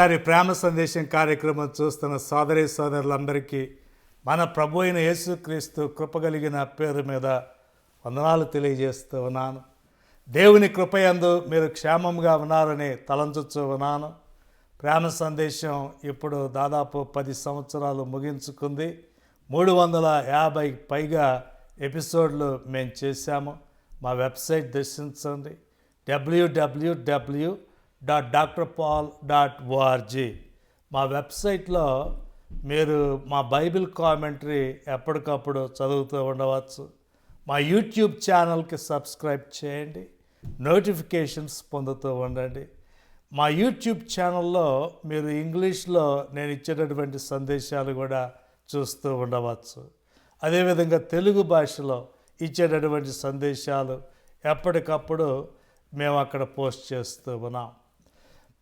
మరోసారి ప్రేమ సందేశం కార్యక్రమం చూస్తున్న సోదరి సోదరులందరికీ మన ప్రభు అయిన యేసుక్రీస్తు కృపగలిగిన పేరు మీద వందనాలు తెలియజేస్తూ ఉన్నాను. దేవుని కృపయందు మీరు క్షేమంగా ఉన్నారని తలంచుతూ ఉన్నాను. ప్రేమ సందేశం ఇప్పుడు దాదాపు పది సంవత్సరాలు ముగించుకుంది. మూడు వందల యాభై పైగా ఎపిసోడ్లు మేము చేశాము. మా వెబ్సైట్ దర్శించండి. WWW dot doctor Paul dot org మా వెబ్సైట్లో మీరు మా బైబిల్ కామెంటరీ ఎప్పటికప్పుడు చదువుతూ ఉండవచ్చు. మా యూట్యూబ్ ఛానల్కి సబ్స్క్రైబ్ చేయండి. నోటిఫికేషన్స్ పొందుతూ ఉండండి. మా యూట్యూబ్ ఛానల్లో మీరు ఇంగ్లీష్లో నేను ఇచ్చేటటువంటి సందేశాలు కూడా చూస్తూ ఉండవచ్చు. అదేవిధంగా తెలుగు భాషలో ఇచ్చేటటువంటి సందేశాలు ఎప్పటికప్పుడు మేము అక్కడ పోస్ట్ చేస్తూ ఉన్నాం.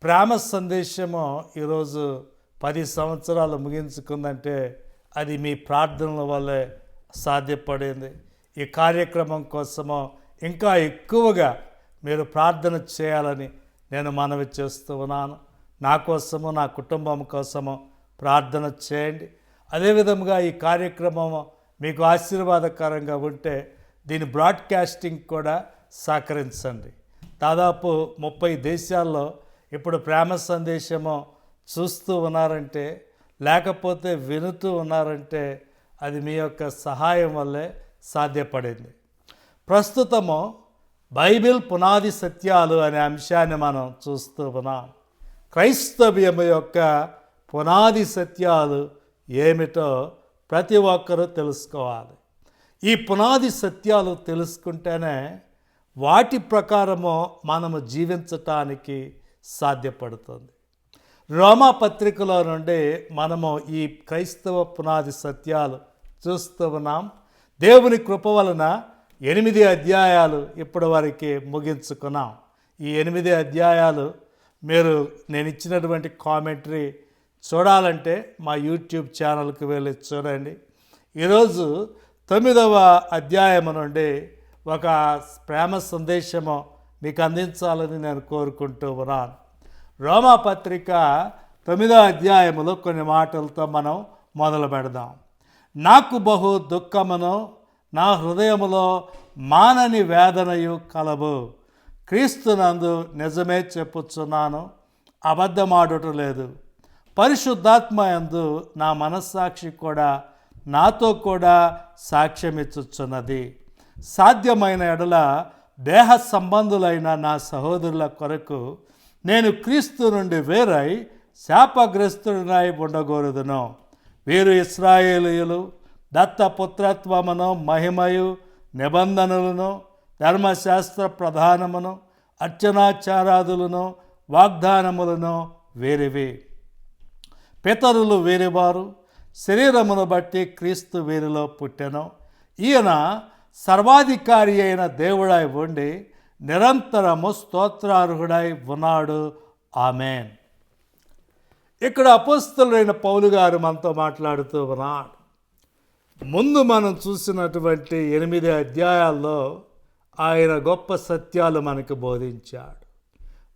ప్రేమ సందేశము ఈరోజు పది సంవత్సరాలు ముగించుకుందంటే అది మీ ప్రార్థనల వల్లే సాధ్యపడింది. ఈ కార్యక్రమం కోసము ఇంకా ఎక్కువగా మీరు ప్రార్థన చేయాలని నేను మనవి చేస్తూ ఉన్నాను. నా కోసము నా కుటుంబం కోసము ప్రార్థన చేయండి. అదేవిధంగా ఈ కార్యక్రమం మీకు ఆశీర్వాదకరంగా ఉంటే దీని బ్రాడ్కాస్టింగ్ కూడా సహకరించండి. దాదాపు ముప్పై దేశాల్లో ఇప్పుడు ప్రేమ సందేశము చూస్తూ ఉన్నారంటే లేకపోతే వినుతూ ఉన్నారంటే అది మీ యొక్క సహాయం వల్లే సాధ్యపడింది. ప్రస్తుతము బైబిల్ పునాది సత్యాలు అనే అంశాన్ని మనం చూస్తూ ఉన్నాం. క్రైస్తవ్యము యొక్క పునాది సత్యాలు ఏమిటో ప్రతి ఒక్కరూ తెలుసుకోవాలి. ఈ పునాది సత్యాలు తెలుసుకుంటేనే వాటి ప్రకారము మనము జీవించటానికి సాధ్యపడుతుంది. రోమా పత్రికలో నుండి మనము ఈ క్రైస్తవ పునాది సత్యాలు చూస్తూ ఉన్నాం. దేవుని కృప వలన ఎనిమిది అధ్యాయాలు ఇప్పటి వరకు ముగించుకున్నాం. ఈ ఎనిమిది అధ్యాయాలు మీరు నేను ఇచ్చినటువంటి కామెంటరీ చూడాలంటే మా యూట్యూబ్ ఛానల్కి వెళ్ళి చూడండి. ఈరోజు తొమ్మిదవ అధ్యాయము నుండి ఒక ప్రేమ సందేశము మీకు అందించాలని నేను కోరుకుంటూ ఉన్నాను. రోమా పత్రిక అధ్యాయములో కొన్ని మాటలతో మనం మొదలు పెడదాం. నాకు బహు దుఃఖమును నా హృదయములో మానని వేదనయు కలవు. క్రీస్తునందు నిజమే చెప్పుచున్నాను అబద్ధమాడుట లేదు. పరిశుద్ధాత్మ ఎందు నా మనస్సాక్షి కూడా నాతో కూడా సాక్ష్యమిచ్చుచున్నది. సాధ్యమైన ఎడల దేహ సంబంధులైన నా సహోదరుల కొరకు నేను క్రీస్తు నుండి వేరై శాపగ్రస్తుడినై ఉండగోరుదును. వీరు ఇస్రాయేలీయులు దత్తపుత్రత్వమును మహిమయు నిబంధనలను ధర్మశాస్త్ర ప్రధానమును అర్చనాచారాదులను వాగ్దానములను వేరివి. పితరులు వేరేవారు శరీరమును బట్టి క్రీస్తు వీరిలో పుట్టెను. ఈయన సర్వాధికారి అయిన దేవుడై ఉండి నిరంతరము స్తోత్రార్హుడై ఉన్నాడు. ఆమెన్. ఇక్కడ అపస్తులైన పౌలు గారు మనతో మాట్లాడుతూ ఉన్నాడు. ముందు మనం చూసినటువంటి ఎనిమిది అధ్యాయాల్లో ఆయన గొప్ప సత్యాలు మనకు బోధించాడు.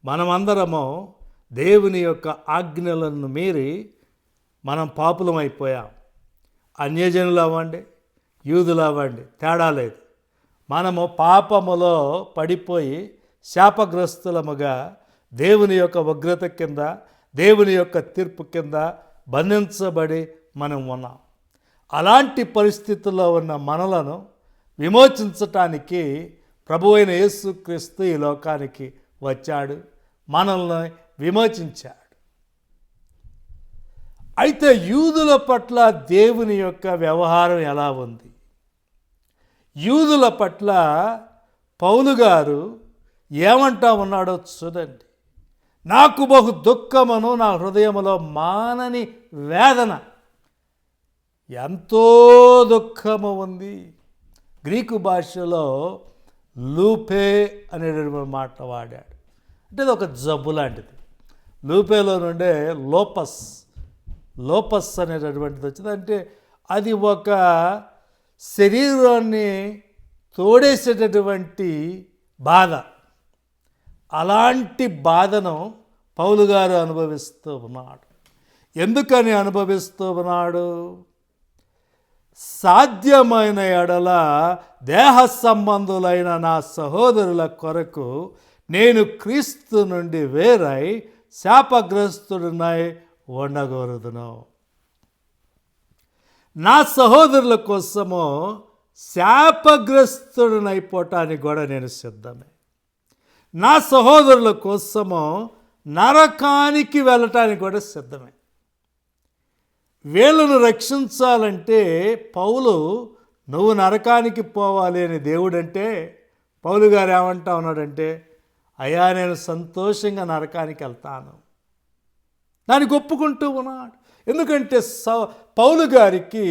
మనమందరము దేవుని యొక్క ఆజ్ఞలను మీరి మనం పాపులమైపోయాం. అన్యజనులు అవ్వండి యూదులు అవ్వండి తేడా లేదు. మనము పాపములో పడిపోయి శాపగ్రస్తులముగా దేవుని యొక్క ఉగ్రత కింద దేవుని యొక్క తీర్పు కింద బంధించబడి మనం ఉన్నాం. అలాంటి పరిస్థితుల్లో ఉన్న మనలను విమోచించటానికి ప్రభు అయిన యేసుక్రీస్తు ఈ లోకానికి వచ్చాడు మనల్ని విమోచించాడు. అయితే యూదుల పట్ల దేవుని యొక్క వ్యవహారం ఎలా ఉంది? యూదుల పట్ల పౌలు గారు ఏమంటా ఉన్నాడో చూడండి. నాకు బహు దుఃఖమును నా హృదయములో మానని వేదన. ఎంతో దుఃఖము ఉంది. గ్రీకు భాషలో లూపే అనేటటువంటి మాట వాడాడు. అంటే ఇది ఒక జబ్బు లాంటిది. లూపేలో నుండే లోపస్ లోపస్ అనేటటువంటిది వచ్చింది. అంటే అది ఒక శరీరాన్ని తోడేసేటటువంటి బాధ. అలాంటి బాధను పౌలు గారు అనుభవిస్తూ ఉన్నాడు. ఎందుకని అనుభవిస్తూ ఉన్నాడు? సాధ్యమైన ఎడల దేహ సంబంధులైన నా సహోదరుల కొరకు నేను క్రీస్తు నుండి వేరై శాపగ్రస్తుడినై ఉండగోరుదును. నా సహోదరుల కోసము శాపగ్రస్తుడినైపోవటానికి కూడా నేను సిద్ధమే. నా సహోదరుల కోసము నరకానికి వెళ్ళటానికి కూడా సిద్ధమే. వీళ్ళను రక్షించాలంటే పౌలు నువ్వు నరకానికి పోవాలి అని దేవుడంటే పౌలు గారు ఏమంటా ఉన్నాడంటే అయ్యా నేను సంతోషంగా నరకానికి వెళ్తాను. దానికి ఒప్పుకుంటూ ఉన్నాడు. ఎందుకంటే స పౌలు గారికి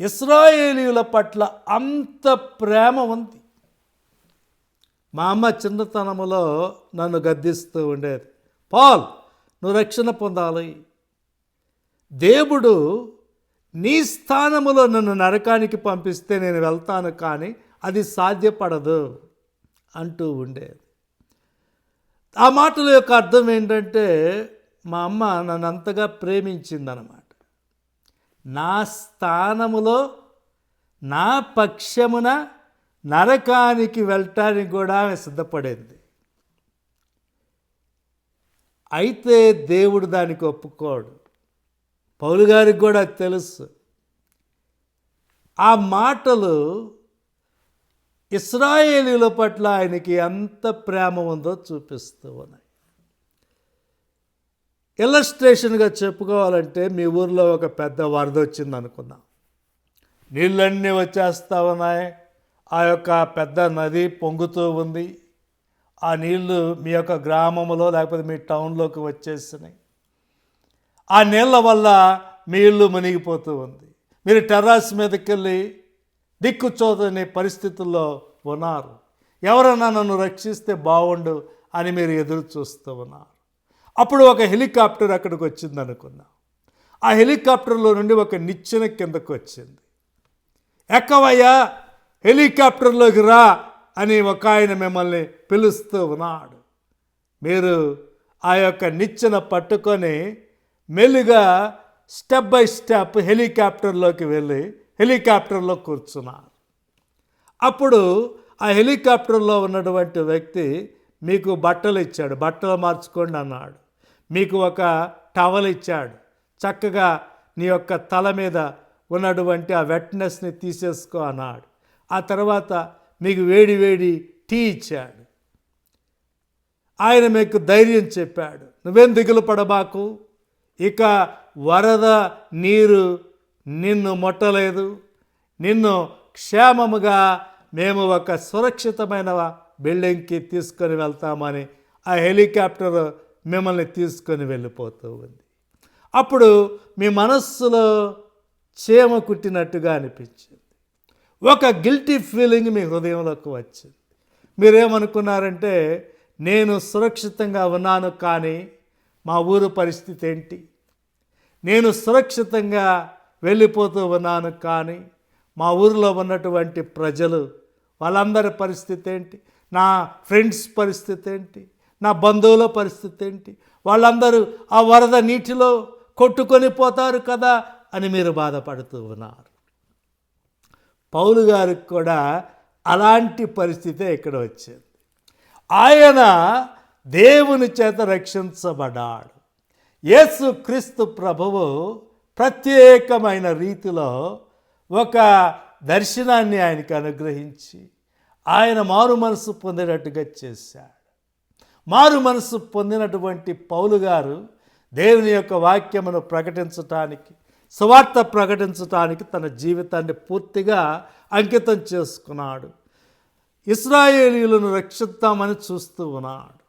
ఇస్రాయేలీల పట్ల అంత ప్రేమ ఉంది. మా అమ్మ చిన్నతనములో నన్ను గద్దిస్తూ ఉండేది. పాల్ నువ్వు రక్షణ పొందాలి. దేవుడు నీ స్థానములో నన్ను నరకానికి పంపిస్తే నేను వెళ్తాను కానీ అది సాధ్యపడదు అంటూ ఉండేది. ఆ మాటల యొక్క అర్థం ఏంటంటే మా అమ్మ నన్ను అంతగా ప్రేమించిందనమాట నా స్థానములో నా పక్షమున నరకానికి వెళ్ళటానికి కూడా ఆమె సిద్ధపడేది. అయితే దేవుడు దానికి ఒప్పుకోడు. పౌలు గారికి కూడా తెలుసు. ఆ మాటలు ఇస్రాయేలీల పట్ల ఆయనకి ఎంత ప్రేమ ఉందో చూపిస్తూ ఉన్నాయి. ఇల్లస్ట్రేషన్గా చెప్పుకోవాలంటే మీ ఊర్లో ఒక పెద్ద వరద వచ్చింది అనుకుందాం. నీళ్ళన్నీ వచ్చేస్తా ఉన్నాయి ఆ యొక్క పెద్ద నది పొంగుతూ ఉంది. ఆ నీళ్ళు మీ యొక్క గ్రామంలో లేకపోతే మీ టౌన్లోకి వచ్చేసినాయి. ఆ నీళ్ళ వల్ల మీ ఇల్లు మునిగిపోతూ ఉంది. మీరు టెర్రాస్ మీదకి వెళ్ళి దిక్కుచోదని పరిస్థితుల్లో ఉన్నారు. ఎవరన్నా నన్ను రక్షిస్తే బాగుండు అని మీరు ఎదురు చూస్తూ ఉన్నారు. అప్పుడు ఒక హెలికాప్టర్ అక్కడికి వచ్చింది అనుకున్నాం. ఆ హెలికాప్టర్లో నుండి ఒక నిచ్చెన కిందకు వచ్చింది. ఎక్కవయ్యా హెలికాప్టర్లోకి రా అని ఒక ఆయన మిమ్మల్ని పిలుస్తూ ఉన్నాడు. మీరు ఆ యొక్క నిచ్చెన పట్టుకొని మెల్లిగా స్టెప్ బై స్టెప్ హెలికాప్టర్లోకి వెళ్ళి హెలికాప్టర్లో కూర్చున్నారు. అప్పుడు ఆ హెలికాప్టర్లో ఉన్నటువంటి వ్యక్తి మీకు బట్టలు ఇచ్చాడు. బట్టలు మార్చుకోండి అన్నాడు. మీకు ఒక టవల్ ఇచ్చాడు. చక్కగా నీ యొక్క తల మీద ఉన్నటువంటి ఆ వెట్నెస్ని తీసేసుకో అన్నాడు. ఆ తర్వాత మీకు వేడి వేడి టీ ఇచ్చాడు. ఆయన మీకు ధైర్యం చెప్పాడు. నువ్వేం దిగులు పడబాకు? ఇక వరద నీరు నిన్ను మొట్టలేదు. నిన్ను క్షేమముగా మేము ఒక సురక్షితమైన బిల్డింగ్కి తీసుకొని వెళ్తామని ఆ హెలికాప్టర్ మిమ్మల్ని తీసుకొని వెళ్ళిపోతూ ఉంది. అప్పుడు మీ మనస్సులో చీమ కుట్టినట్టుగా అనిపించింది. ఒక గిల్టీ ఫీలింగ్ మీ హృదయంలోకి వచ్చింది. మీరేమనుకున్నారంటే నేను సురక్షితంగా ఉన్నాను కానీ మా ఊరు పరిస్థితి ఏంటి? నేను సురక్షితంగా వెళ్ళిపోతూ ఉన్నాను కానీ మా ఊరిలో ఉన్నటువంటి ప్రజలు వాళ్ళందరి పరిస్థితి ఏంటి? నా ఫ్రెండ్స్ పరిస్థితి ఏంటి? నా బంధువుల పరిస్థితి ఏంటి? వాళ్ళందరూ ఆ వరద నీటిలో కొట్టుకొని పోతారు కదా అని మీరు బాధపడుతూ ఉన్నారు. పౌలు గారికి కూడా అలాంటి పరిస్థితే ఇక్కడ వచ్చింది. ఆయన దేవుని చేత రక్షించబడ్డాడు. యేసు క్రీస్తు ప్రభువు ప్రత్యేకమైన రీతిలో ఒక దర్శనాన్ని ఆయనకు అనుగ్రహించి ఆయన మారు మనసు పొందేటట్టుగా చేశాడు. మారు మనసు పొందినటువంటి పౌలు గారు దేవుని యొక్క వాక్యమును ప్రకటించటానికి సువార్త ప్రకటించటానికి తన జీవితాన్ని పూర్తిగా అంకితం చేసుకున్నాడు. ఇస్రాయేలీలను రక్షిద్దామని చూస్తూ ఉన్నాడు.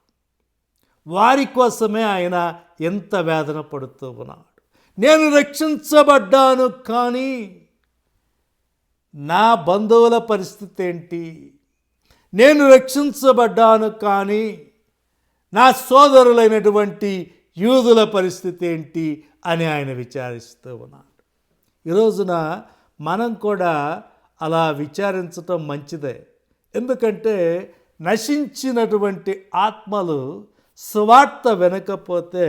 వారి కోసమే ఆయన ఎంత వేదన పడుతూ ఉన్నాడు. నేను రక్షించబడ్డాను కానీ నా బంధువుల పరిస్థితి ఏంటి? నేను రక్షించబడ్డాను కానీ నా సోదరులైనటువంటి యూదుల పరిస్థితి ఏంటి అని ఆయన విచారిస్తూ ఉన్నాడు. ఈ రోజున మనం కూడా అలా విచారించటం మంచిదే. ఎందుకంటే నశించినటువంటి ఆత్మలు స్వార్థ వినకపోతే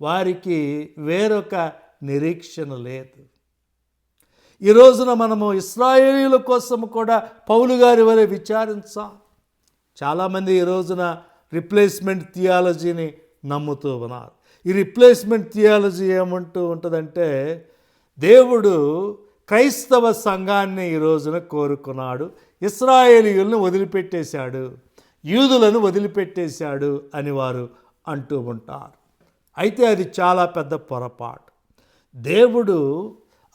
వారికి వేరొక నిరీక్షణ లేదు. ఈ రోజున మనము ఇస్రాయేలీల కోసం కూడా పౌలు గారి వలె విచారించాం. చాలామంది ఈ రోజున రిప్లేస్మెంట్ థియాలజీని నమ్ముతూ ఉన్నారు. ఈ రిప్లేస్మెంట్ థియాలజీ ఏమంటూ ఉంటుందంటే దేవుడు క్రైస్తవ సంఘాన్ని ఈ రోజున కోరుకున్నాడు ఇస్రాయేలీయులను వదిలిపెట్టేశాడు యూదులను వదిలిపెట్టేశాడు అని వారు అంటూ ఉంటారు. అయితే అది చాలా పెద్ద పొరపాటు. దేవుడు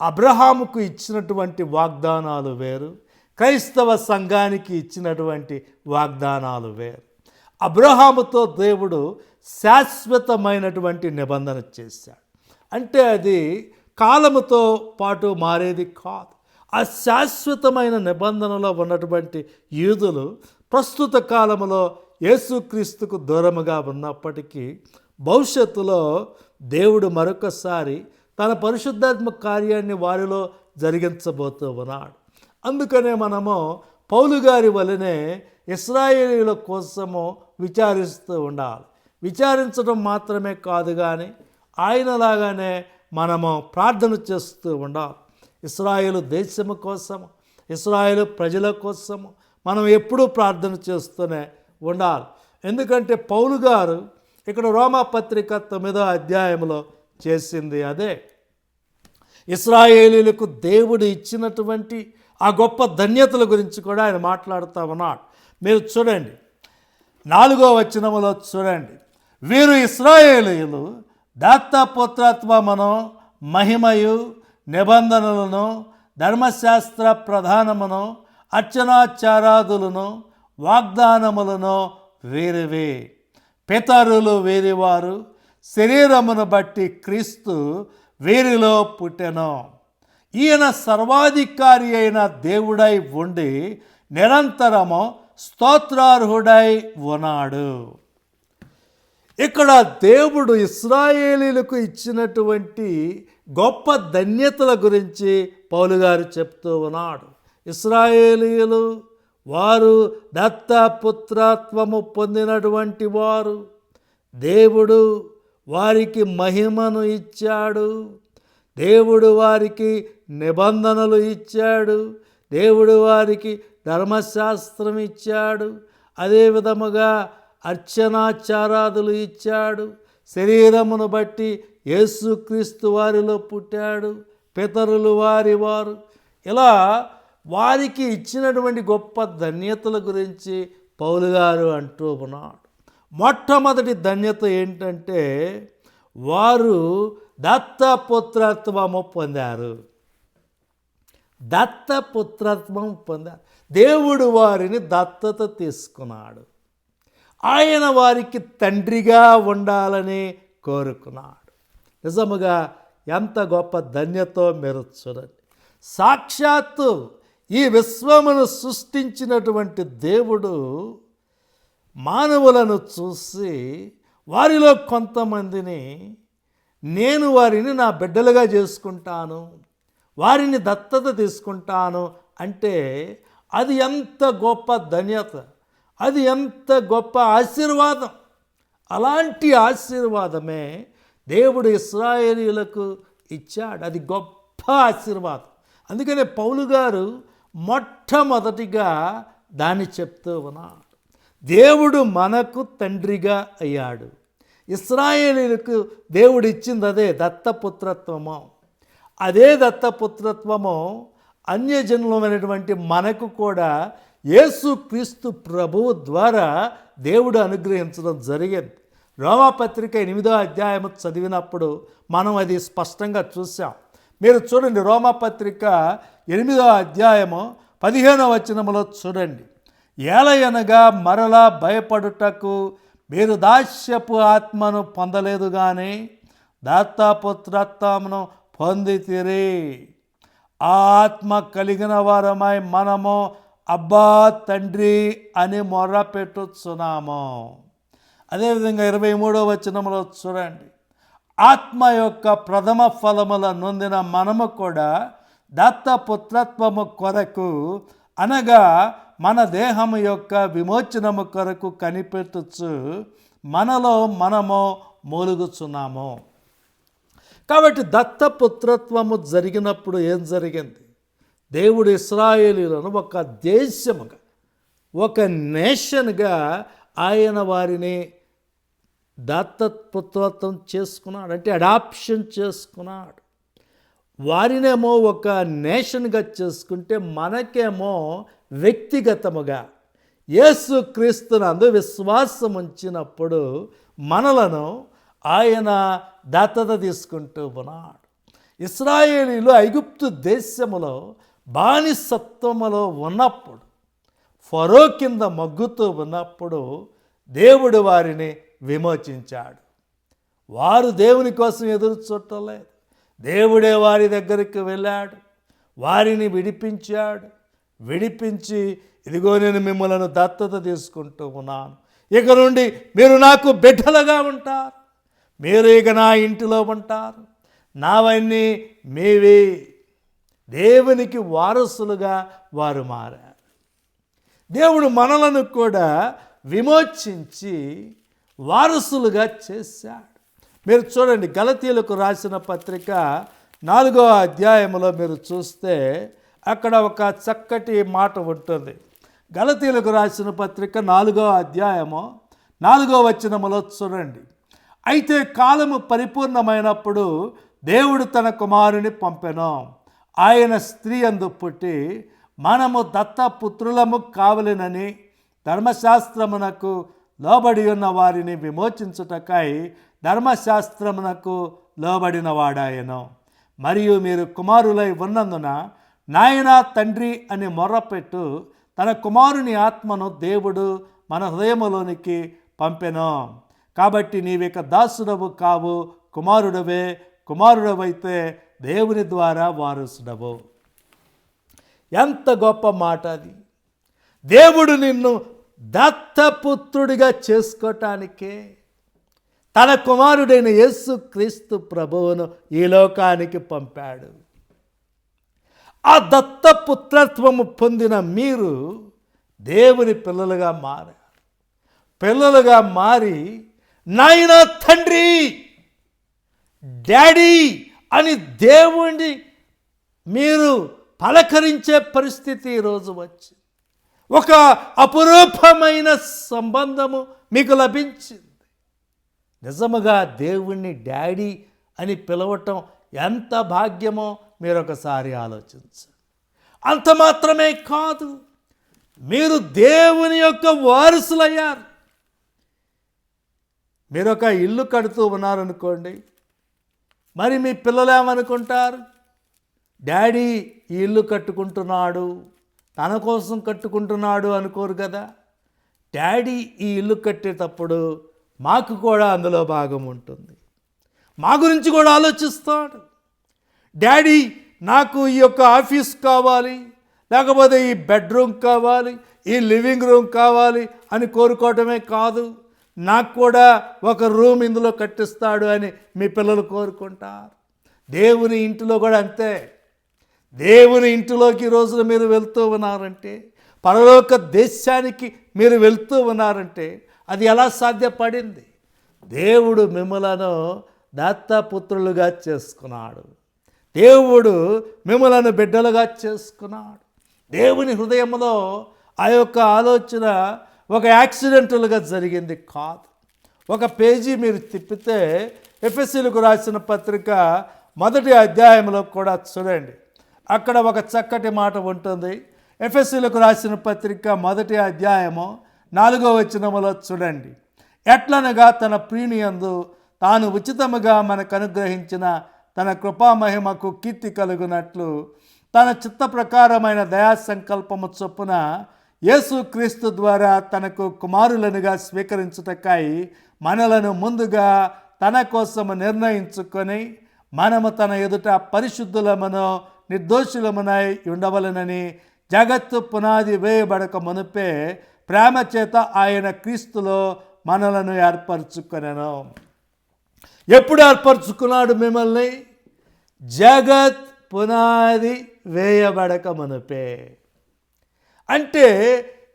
అబ్రహాముకు ఇచ్చినటువంటి వాగ్దానాలు వేరు క్రైస్తవ సంఘానికి ఇచ్చినటువంటి వాగ్దానాలు వేరు. అబ్రహాముతో దేవుడు శాశ్వతమైనటువంటి నిబంధన చేశాడు. అంటే అది కాలముతో పాటు మారేది కాదు. ఆ శాశ్వతమైన నిబంధనలో ఉన్నటువంటి యూదులు ప్రస్తుత కాలములో యేసుక్రీస్తుకు దూరముగా ఉన్నప్పటికీ భవిష్యత్తులో దేవుడు మరొకసారి తన పరిశుద్ధాత్మ కార్యాన్ని వారిలో జరిగించబోతూ ఉన్నాడు. అందుకనే మనము పౌలు గారి వలనే ఇస్రాయేలీల కోసము విచారిస్తూ ఉండాలి. విచారించడం మాత్రమే కాదు కానీ ఆయనలాగానే మనము ప్రార్థన చేస్తూ ఉండాలి. ఇస్రాయేల్ దేశము కోసము ఇస్రాయేల్ ప్రజల కోసము మనం ఎప్పుడూ ప్రార్థన చేస్తూనే ఉండాలి. ఎందుకంటే పౌలు గారు ఇక్కడ రోమా పత్రిక తొమ్మిదో అధ్యాయంలో చేసింది అదే. ఇస్రాయేలీలకు దేవుడు ఇచ్చినటువంటి ఆ గొప్ప ధన్యతల గురించి కూడా ఆయన మాట్లాడుతూ ఉన్నాడు. మీరు చూడండి నాలుగో వచనములో చూడండి. వీరు ఇస్రాయేలీయులు దత్తపుత్రత్వమును మహిమయు నిబంధనలను ధర్మశాస్త్ర ప్రధానమును అర్చనాచారాదులను వాగ్దానములను వేరువే. పితరులు వీరివారు శరీరమును బట్టి క్రీస్తు వీరిలో పుట్టెను. ఈయన సర్వాధికారి అయిన దేవుడై ఉండి నిరంతరము స్తోత్రార్హుడై ఉన్నాడు. ఇక్కడ దేవుడు ఇస్రాయేలీలకు ఇచ్చినటువంటి గొప్ప ధన్యతల గురించి పౌలు గారు చెప్తూ ఉన్నాడు. ఇస్రాయేలీయులు వారు దత్తపుత్రత్వము పొందినటువంటి వారు. దేవుడు వారికి మహిమను ఇచ్చాడు. దేవుడు వారికి నిబంధనలు ఇచ్చాడు. దేవుడు వారికి ధర్మశాస్త్రం ఇచ్చాడు. అదే విధముగా అర్చనాచారాదులు ఇచ్చాడు. శరీరమును బట్టి యేసుక్రీస్తు వారిలో పుట్టాడు. పితరులు వారి వారు. ఇలా వారికి ఇచ్చినటువంటి గొప్ప ధన్యతల గురించి పౌలు గారు అంటూ ఉన్నాడు. మొట్టమొదటి ధన్యత ఏంటంటే వారు దత్తపుత్రత్వము పొందారు. దత్తపుత్రత్వం పొందారు దేవుడు వారిని దత్తత తీసుకున్నాడు. ఆయన వారికి తండ్రిగా ఉండాలని కోరుకున్నాడు. నిజముగా ఎంత గొప్ప ధన్యతో మీరు చూడండి. సాక్షాత్తు ఈ విశ్వమును సృష్టించినటువంటి దేవుడు మానవులను చూసి వారిలో కొంతమందిని నేను వారిని నా బిడ్డలుగా చేసుకుంటాను వారిని దత్తత తీసుకుంటాను అంటే అది ఎంత గొప్ప ధన్యత అది ఎంత గొప్ప ఆశీర్వాదం. అలాంటి ఆశీర్వాదమే దేవుడు ఇస్రాయేలీలకు ఇచ్చాడు. అది గొప్ప ఆశీర్వాదం. అందుకనే పౌలు గారు మొట్టమొదటిగా దాన్ని చెప్తూ ఉన్నాడు దేవుడు మనకు తండ్రిగా అయ్యాడు. ఇస్రాయేలీలకు దేవుడు ఇచ్చింది అదే దత్తపుత్రత్వము. అదే దత్తపుత్రత్వము అన్యజనులమైనటువంటి మనకు కూడా యేసుక్రీస్తు ప్రభువు ద్వారా దేవుడు అనుగ్రహించడం జరిగింది. రోమాపత్రిక ఎనిమిదో అధ్యాయం చదివినప్పుడు మనం అది స్పష్టంగా చూసాం మీరు చూడండి రోమాపత్రిక ఎనిమిదో అధ్యాయము పదిహేనో వచనములో చూడండి. ఏలయనగా మరలా భయపడుటకు మీరు దాస్యపు ఆత్మను పొందలేదు కానీ దత్తపుత్రత్వమును పొందితిరి. ఆత్మ కలిగిన వారమై మనము అబ్బా తండ్రి అని మొర్ర పెట్టుచున్నాము అదేవిధంగా ఇరవై మూడో వచనంలో చూడండి. ఆత్మ యొక్క ప్రథమ ఫలముల నొందిన మనము కూడా దత్తపుత్రత్వము కొరకు అనగా మన దేహము యొక్క విమోచనము కొరకు కనిపెట్టుచు మనలో మనము మూలుగుచున్నాము. కాబట్టి దత్తపుత్రత్వము జరిగినప్పుడు ఏం జరిగింది? దేవుడు ఇస్రాయేలీలను ఒక దేశముగా ఒక నేషన్గా ఆయన వారిని దత్తపుత్రత్వం చేసుకున్నాడు. అంటే అడాప్షన్ చేసుకున్నాడు. వారినేమో ఒక నేషన్గా చేసుకుంటే మనకేమో వ్యక్తిగతముగా యేసు క్రీస్తునందు విశ్వాసం ఉంచినప్పుడు మనలను ఆయన దత్తత తీసుకుంటూ ఉన్నాడు ఇస్రాయేలీలు ఐగుప్తు దేశములో బానిసత్వములో ఉన్నప్పుడు ఫరో కింద మగ్గుతూ ఉన్నప్పుడు దేవుడు వారిని విమోచించాడు. వారు దేవుని కోసం ఎదురు చూడలేదు. దేవుడే వారి దగ్గరికి వెళ్ళాడు. వారిని విడిపించాడు. విడిపించి ఇదిగో నేను మిమ్మలను దత్తత తీసుకుంటూ ఉన్నాను. ఇక నుండి మీరు నాకు బిడ్డలుగా ఉంటారు. మీరు ఇక నా ఇంటిలో ఉంటారు. నావన్నీ మేవే. దేవునికి వారసులుగా వారు మారారు. దేవుడు మనలను కూడా విమోచించి వారసులుగా చేశాడు. మీరు చూడండి గలతీలకు రాసిన పత్రిక నాలుగో అధ్యాయంలో మీరు చూస్తే అక్కడ ఒక చక్కటి మాట ఉంటుంది. గలతీలకు రాసిన పత్రిక నాలుగో అధ్యాయము నాలుగో వచనములో చూడండి. అయితే కాలము పరిపూర్ణమైనప్పుడు దేవుడు తన కుమారుని పంపెను. ఆయన స్త్రీ అందు పుట్టి మనము దత్తపుత్రులము కావలెనని ధర్మశాస్త్రమునకు లోబడి ఉన్న వారిని విమోచించుటకై ధర్మశాస్త్రమునకు లోబడిన వాడాయను. మరియు మీరు కుమారులై ఉన్నందున నాయన తండ్రి అని మొర్రపెట్టు తన కుమారుని ఆత్మను దేవుడు మన హృదయములోనికి పంపెను. కాబట్టి నీవిక దాసుడవు కావు కుమారుడవే కుమారుడవైతే దేవుని ద్వారా వారసుడవు. ఎంత గొప్ప మాట అది. దేవుడు నిన్ను దత్తపుత్రుడిగా చేసుకోవటానికే తన కుమారుడైన యేసు క్రీస్తు ప్రభువును ఈ లోకానికి పంపాడు. ఆ దత్తపుత్రత్వము పొందిన మీరు దేవుని పిల్లలుగా మారారు. పిల్లలుగా మారి నాయన తండ్రి డాడీ అని దేవుణ్ణి మీరు పలకరించే పరిస్థితి ఈరోజు వచ్చింది. ఒక అపురూపమైన సంబంధము మీకు లభించింది. నిజముగా దేవుణ్ణి డాడీ అని పిలవటం ఎంత భాగ్యమో మీరు ఒకసారి ఆలోచించండి. అంత మాత్రమే కాదు మీరు దేవుని యొక్క వారసులయ్యారు. మీరు ఒక ఇల్లు కడుతూ ఉన్నారనుకోండి మరి మీ పిల్లలు ఏమనుకుంటారు డాడీ ఈ ఇల్లు కట్టుకుంటున్నాడు తన కోసం కట్టుకుంటున్నాడు అనుకోరు కదా? డాడీ ఈ ఇల్లు కట్టేటప్పుడు మాకు కూడా అందులో భాగం ఉంటుంది. మా గురించి కూడా ఆలోచిస్తాడు. డాడీ నాకు ఈ యొక్క ఆఫీస్ కావాలి లేకపోతే ఈ బెడ్రూమ్ కావాలి ఈ లివింగ్ రూమ్ కావాలి అని కోరుకోవటమే కాదు. నాకు కూడా ఒక రూమ్ ఇందులో కట్టిస్తాడు అని మీ పిల్లలు కోరుకుంటారు. దేవుని ఇంటిలో కూడా అంతే. దేవుని ఇంటిలోకి రోజులు రోజున మీరు వెళ్తూ ఉన్నారంటే పరలోక దేశానికి మీరు వెళ్తూ ఉన్నారంటే అది ఎలా సాధ్యపడింది? దేవుడు మిమ్మలను దత్తపుత్రులుగా చేసుకున్నాడు. దేవుడు మిమ్మలను బిడ్డలుగా చేసుకున్నాడు. దేవుని హృదయంలో ఆ యొక్క ఆలోచన ఒక యాక్సిడెంటల్గా జరిగింది కాదు. ఒక పేజీ మీరు తిప్పితే ఎఫ్ఎస్సీలకు రాసిన పత్రిక మొదటి అధ్యాయంలో కూడా చూడండి. అక్కడ ఒక చక్కటి మాట ఉంటుంది. ఎఫ్ఎస్సీలకు రాసిన పత్రిక మొదటి అధ్యాయము నాలుగో వచనములో చూడండి. ఎట్లనగా తన ప్రీణియందు తాను ఉచితముగా మనకు అనుగ్రహించిన తన కృపామహిమకు కీర్తి కలుగునట్లు తన చిత్త ప్రకారమైన దయా సంకల్పము చొప్పున యేసుక్రీస్తు ద్వారా తనకు కుమారులనుగా స్వీకరించుటకై మనలను ముందుగా తన కోసము నిర్ణయించుకొని మనము తన ఎదుట పరిశుద్ధులమనో నిర్దోషులమునై ఉండవలనని జగత్తు పునాది వేయబడక మునుపే ప్రేమ చేత ఆయన క్రీస్తులో మనలను ఏర్పరచుకున్నాను ఎప్పుడు ఏర్పరచుకున్నాడు మిమ్మల్ని? జగత్ పునాది వేయబడక మునుపే. అంటే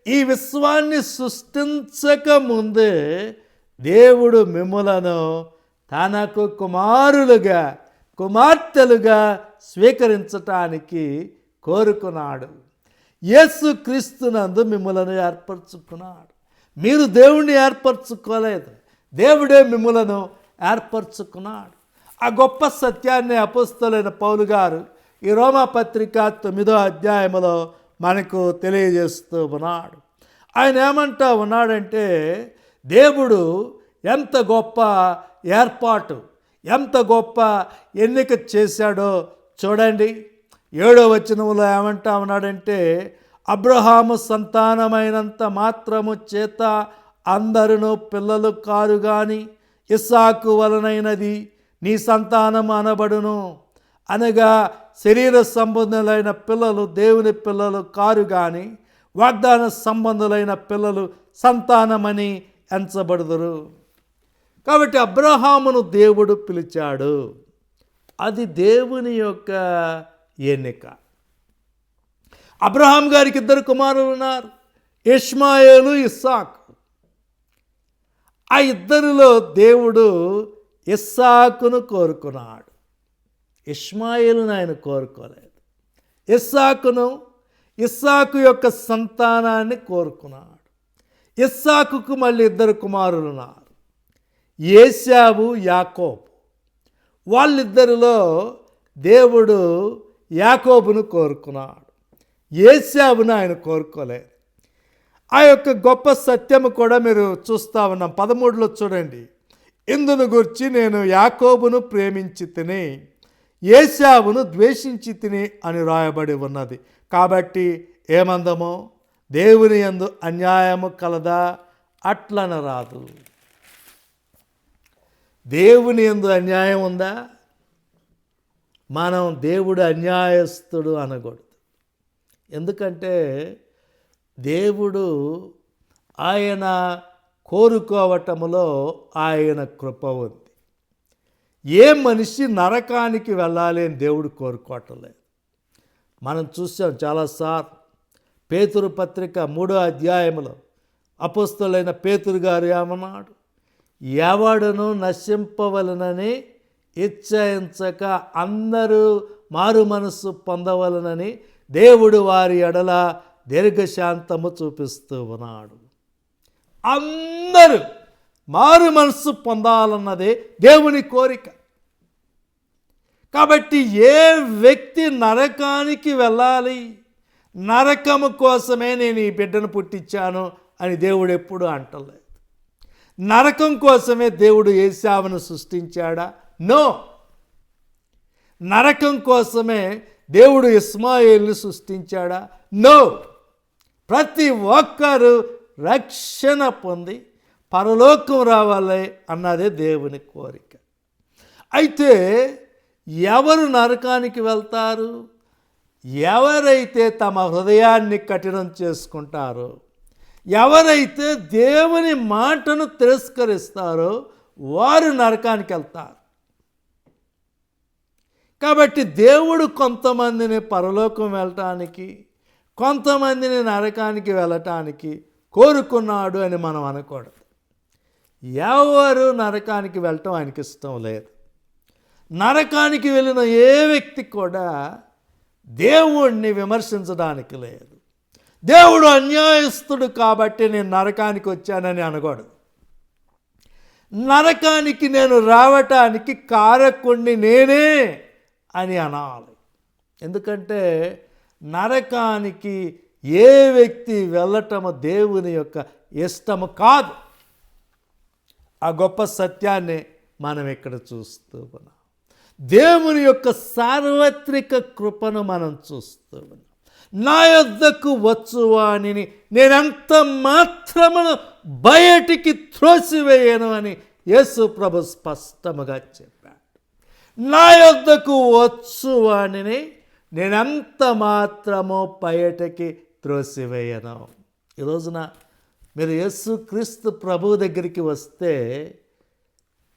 ఈ విశ్వాన్ని సృష్టించక ముందే దేవుడు మిమ్మలను తనకు కుమారులుగా కుమార్తెలుగా స్వీకరించటానికి కోరుకున్నాడు. యేసు క్రీస్తునందు మిమ్మలను ఏర్పరచుకున్నాడు. మీరు దేవుణ్ణి ఏర్పరచుకోలేదు. దేవుడే మిమ్మలను ఏర్పరచుకున్నాడు. ఆ గొప్ప సత్యాన్ని అపుస్తలైన పౌలు గారు ఈ రోమా పత్రిక తొమ్మిదో అధ్యాయంలో మనకు తెలియజేస్తూ ఉన్నాడు. ఆయన ఏమంటా ఉన్నాడంటే దేవుడు ఎంత గొప్ప ఏర్పాటు ఎంత గొప్ప ఎన్నిక చేశాడో చూడండి. ఏడో వచనంలో ఏమంటా ఉన్నాడంటే అబ్రహాము సంతానమైనంత మాత్రము చేత అందరును పిల్లలు కారు గాని ఇస్సాకు వలనైనది నీ సంతానం అనబడును. అనగా శరీర సంబంధులైన పిల్లలు దేవుని పిల్లలు కారు కానీ వాగ్దాన సంబంధులైన పిల్లలు సంతానమని ఎంచబడదురు. కాబట్టి అబ్రహామును దేవుడు పిలిచాడు. అది దేవుని యొక్క ఎన్నిక. అబ్రహాం గారికి ఇద్దరు కుమారులు ఉన్నారు ఇష్మాయేలు ఇస్సాక్. ఆ ఇద్దరిలో దేవుడు ఇస్సాకును కోరుకున్నాడు. ఇస్మాయిల్ను ఆయన కోరుకోలేదు. ఇస్సాకును ఇస్సాకు యొక్క సంతానాన్ని కోరుకున్నాడు. ఇస్సాకుకు మళ్ళీ ఇద్దరు కుమారులు ఉన్నారు. ఏశావు యాకోబు. వాళ్ళిద్దరిలో దేవుడు యాకోబును కోరుకున్నాడు. ఏశావును ఆయన కోరుకోలేదు. ఆ యొక్క గొప్ప సత్యము కూడా మీరు చూస్తా ఉన్నాం. పదమూడులో చూడండి. ఇందును గురించి నేను యాకోబును ప్రేమించి తిని ఏశావును ద్వేషించి తిని అని రాయబడి ఉన్నది. కాబట్టి ఏమందమో? దేవుని యందు అన్యాయము కలదా? అట్లనరాదు దేవుని ఎందు అన్యాయం ఉందా? మనం దేవుడు అన్యాయస్తుడు అనకూడదు. ఎందుకంటే దేవుడు ఆయన కోరుకోవటములో ఆయన కృప ఉంది. ఏ మనిషి నరకానికి వెళ్ళాలి అని దేవుడు కోరుకోవటం లేదు. మనం చూసాం చాలాసార్లు పేతురు పత్రిక మూడో అధ్యాయంలో అపుస్తులైన పేతురు గారు ఏమన్నాడు? ఎవడును నశింపవలనని ఇచ్చయించక అందరూ మారు మనస్సు పొందవలనని దేవుడు వారి ఎడల దీర్ఘశాంతము చూపిస్తూ ఉన్నాడు. అందరూ మారు మనస్సు పొందాలన్నదే దేవుని కోరిక. కాబట్టి ఏ వ్యక్తి నరకానికి వెళ్ళాలి? నరకము కోసమే నేను ఈ బిడ్డను పుట్టించాను అని దేవుడు ఎప్పుడూ అంటలేదు. నరకం కోసమే దేవుడు ఏసావును సృష్టించాడా? నో. నరకం కోసమే దేవుడు ఇస్మాయిల్ని సృష్టించాడా? నో. ప్రతి ఒక్కరు రక్షణ పొంది పరలోకం రావాలి అన్నదే దేవుని కోరిక. అయితే ఎవరు నరకానికి వెళ్తారు? ఎవరైతే తమ హృదయాన్ని కఠినం చేసుకుంటారో ఎవరైతే దేవుని మాటను తిరస్కరిస్తారో వారు నరకానికి వెళ్తారు. కాబట్టి దేవుడు కొంతమందిని పరలోకం వెళ్ళటానికి కొంతమందిని నరకానికి వెళ్ళటానికి కోరుకున్నాడు అని మనం అనకూడదు. ఎవరు నరకానికి వెళ్ళటం ఆయనకి ఇష్టం లేదు. నరకానికి వెళ్ళిన ఏ వ్యక్తి కూడా దేవుణ్ణి విమర్శించడానికి లేదు. దేవుడు అన్యాయస్తుడు కాబట్టి నేను నరకానికి వచ్చానని అనకూడదు నరకానికి నేను రావటానికి కారకుణ్ణి నేనే అని అనాలి. ఎందుకంటే నరకానికి ఏ వ్యక్తి వెళ్ళటము దేవుని యొక్క ఇష్టము కాదు. ఆ గొప్ప సత్యాన్ని మనం ఇక్కడ చూస్తూ ఉన్నాం. దేవుని యొక్క సార్వత్రిక కృపను మనం చూస్తూ ఉన్నాం నా యొద్దకు వచ్చువానిని నేనెంత మాత్రమును బయటికి త్రోసివేయను అని యేసు ప్రభు స్పష్టముగా చెప్పాడు. నా యొద్దకు వచ్చువాణిని నేనెంత మాత్రమో బయటికి త్రోసివేయను. ఈ రోజున మీరు యేసు క్రీస్తు ప్రభు దగ్గరికి వస్తే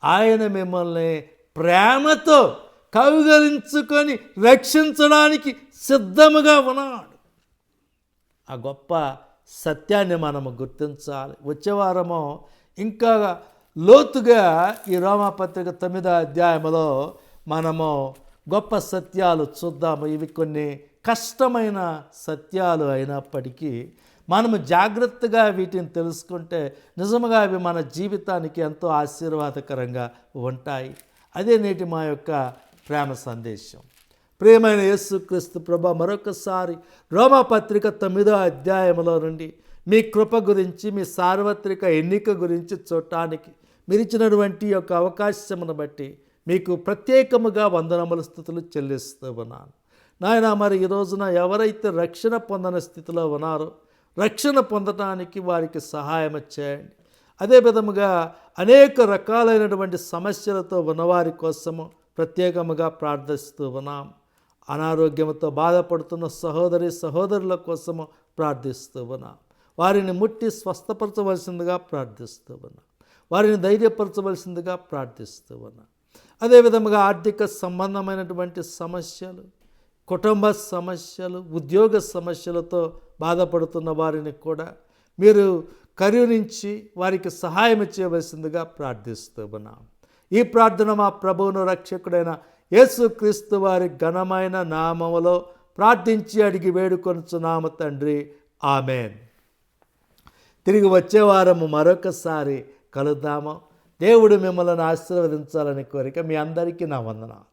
ఆయన మిమ్మల్ని ప్రేమతో కౌగలించుకొని రక్షించడానికి సిద్ధముగా ఉన్నాడు. ఆ గొప్ప సత్యాన్ని మనము గుర్తించాలి. వచ్చే వారము ఇంకా లోతుగా ఈ రోమాపత్రిక తొమ్మిదో అధ్యాయంలో మనము గొప్ప సత్యాలు చూద్దాము. ఇవి కొన్ని కష్టమైన సత్యాలు అయినప్పటికీ మనము జాగ్రత్తగా వీటిని తెలుసుకుంటే నిజముగా అవి మన జీవితానికి ఎంతో ఆశీర్వాదకరంగా ఉంటాయి. అదే నేటి మా యొక్క ప్రేమ సందేశం. ప్రేమైన యేసుక్రీస్తు ప్రభ మరొకసారి రోమపత్రిక తొమ్మిదో అధ్యాయంలో నుండి మీ కృప గురించి మీ సార్వత్రిక ఎన్నిక గురించి చూడటానికి మీరిచ్చినటువంటి యొక్క అవకాశమును బట్టి మీకు ప్రత్యేకముగా వందనముల స్థితులు చెల్లిస్తూ ఉన్నాను. నాయన మరి ఈ రోజున ఎవరైతే రక్షణ పొందని స్థితిలో ఉన్నారో రక్షణ పొందటానికి వారికి సహాయం చేయండి. అదే విధముగా అనేక రకాలైనటువంటి సమస్యలతో ఉన్నవారి కోసము ప్రత్యేకముగా ప్రార్థిస్తూ ఉన్నాం. అనారోగ్యంతో బాధపడుతున్న సహోదరి సహోదరుల కోసము ప్రార్థిస్తూ ఉన్నాం. వారిని ముట్టి స్వస్థపరచవలసిందిగా ప్రార్థిస్తూ ఉన్నాం. వారిని ధైర్యపరచవలసిందిగా ప్రార్థిస్తూ ఉన్నాం. అదేవిధముగా ఆర్థిక సంబంధమైనటువంటి సమస్యలు కుటుంబ సమస్యలు ఉద్యోగ సమస్యలతో బాధపడుతున్న వారిని కూడా మీరు కరుణించి వారికి సహాయం చేయవలసిందిగా ప్రార్థిస్తూ ఉన్నాం ఈ ప్రార్థన మా ప్రభువును రక్షకుడైన యేసుక్రీస్తు వారి ఘనమైన నామములో ప్రార్థించి అడిగి వేడుకొనుచున్నాము తండ్రి. ఆమెన్. తిరిగి వచ్చే వారము మరొకసారి కలుద్దాము. దేవుడు మిమ్మల్ని ఆశీర్వదించాలని కోరిక మీ అందరికీ నా వందనాలు.